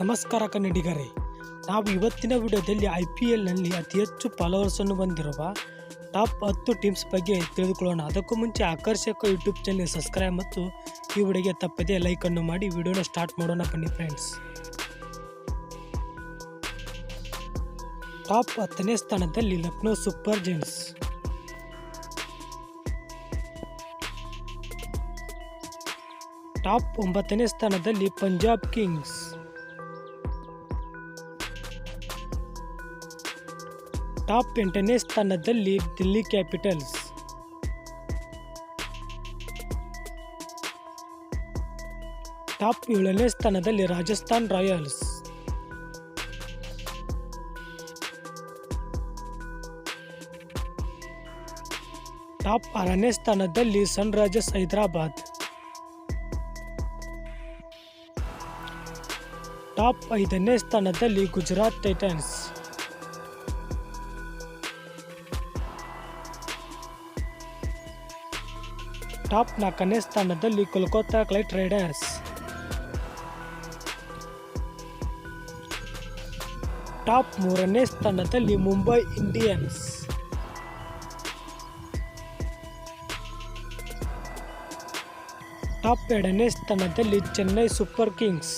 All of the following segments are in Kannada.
ನಮಸ್ಕಾರ ಕನ್ನಡಿಗರೇ, ನಾವು ಇವತ್ತಿನ ವಿಡಿಯೋದಲ್ಲಿ ಐ ಪಿ ಎಲ್ನಲ್ಲಿ ಅತಿ ಹೆಚ್ಚು ಫಾಲೋವರ್ಸನ್ನು ಹೊಂದಿರುವ ಟಾಪ್ ಹತ್ತು ಟೀಮ್ಸ್ ಬಗ್ಗೆ ತಿಳಿದುಕೊಳ್ಳೋಣ. ಅದಕ್ಕೂ ಮುಂಚೆ ಆಕರ್ಷಕ ಯೂಟ್ಯೂಬ್ ಚಾನಲ್ ಸಬ್ಸ್ಕ್ರೈಬ್ ಮತ್ತು ಈ ವಿಡಿಯೋಗೆ ತಪ್ಪದೇ ಲೈಕನ್ನು ಮಾಡಿ. ವಿಡಿಯೋನ ಸ್ಟಾರ್ಟ್ ಮಾಡೋಣ ಬನ್ನಿ ಫ್ರೆಂಡ್ಸ್ ಟಾಪ್ ಹತ್ತನೇ ಸ್ಥಾನದಲ್ಲಿ ಲಕ್ನೋ ಸೂಪರ್ ಜೈಂಟ್ಸ್ ಟಾಪ್ ಒಂಬತ್ತನೇ ಸ್ಥಾನದಲ್ಲಿ ಪಂಜಾಬ್ ಕಿಂಗ್ಸ್ ಟಾಪ್ ಎಂಟನೇ ಸ್ಥಾನದಲ್ಲಿ ದಿಲ್ಲಿ ಕ್ಯಾಪಿಟಲ್ಸ್. ಟಾಪ್ ಏಳನೇ ಸ್ಥಾನದಲ್ಲಿ ರಾಜಸ್ಥಾನ್ ರಾಯಲ್ಸ್. ಟಾಪ್ ಆರನೇ ಸ್ಥಾನದಲ್ಲಿ ಸನ್ರೈಸರ್ಸ್ ಹೈದರಾಬಾದ್. ಟಾಪ್ ಐದನೇ ಸ್ಥಾನದಲ್ಲಿ ಗುಜರಾತ್ ಟೈಟನ್ಸ್. ಟಾಪ್ ನಾಲ್ಕನೇ ಸ್ಥಾನದಲ್ಲಿ ಕೋಲ್ಕತ್ತಾ ಕ್ಲೈಟ್ ರೈಡರ್ಸ್. ಟಾಪ್ ಮೂರನೇ ಸ್ಥಾನದಲ್ಲಿ ಮುಂಬೈ ಇಂಡಿಯನ್ಸ್. ಟಾಪ್ ಎರಡನೇ ಸ್ಥಾನದಲ್ಲಿ ಚೆನ್ನೈ ಸೂಪರ್ ಕಿಂಗ್ಸ್.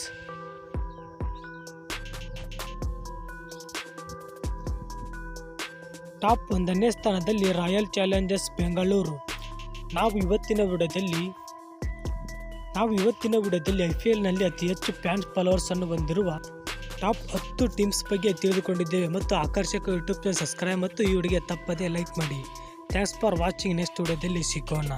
ಟಾಪ್ ಒಂದನೇ ಸ್ಥಾನದಲ್ಲಿ ರಾಯಲ್ ಚಾಲೆಂಜರ್ಸ್ ಬೆಂಗಳೂರು. ನಾವು ಇವತ್ತಿನ ವಿಡದಲ್ಲಿ, ನಾವು ಇವತ್ತಿನ ವಿಡದಲ್ಲಿ ಐ ಪಿ ಎಲ್ನಲ್ಲಿ ಅತಿ ಹೆಚ್ಚು ಫ್ಯಾನ್ಸ್ ಫಾಲೋವರ್ಸನ್ನು ಹೊಂದಿರುವ ಟಾಪ್ ಹತ್ತು ಟೀಮ್ಸ್ ಬಗ್ಗೆ ತಿಳಿದುಕೊಂಡಿದ್ದೇವೆ ಮತ್ತು ಆಕರ್ಷಕ ಯೂಟ್ಯೂಬ್ ಚಾನಲ್ ಸಬ್ಸ್ಕ್ರೈಬ್ ಮತ್ತು ಈ ವಿಡಿಯೋಗೆ ತಪ್ಪದೇ ಲೈಕ್ ಮಾಡಿ. Thanks for watching. ನೆಕ್ಸ್ಟ್ ವಿಡಿಯೋದಲ್ಲಿ ಸಿಗೋಣ.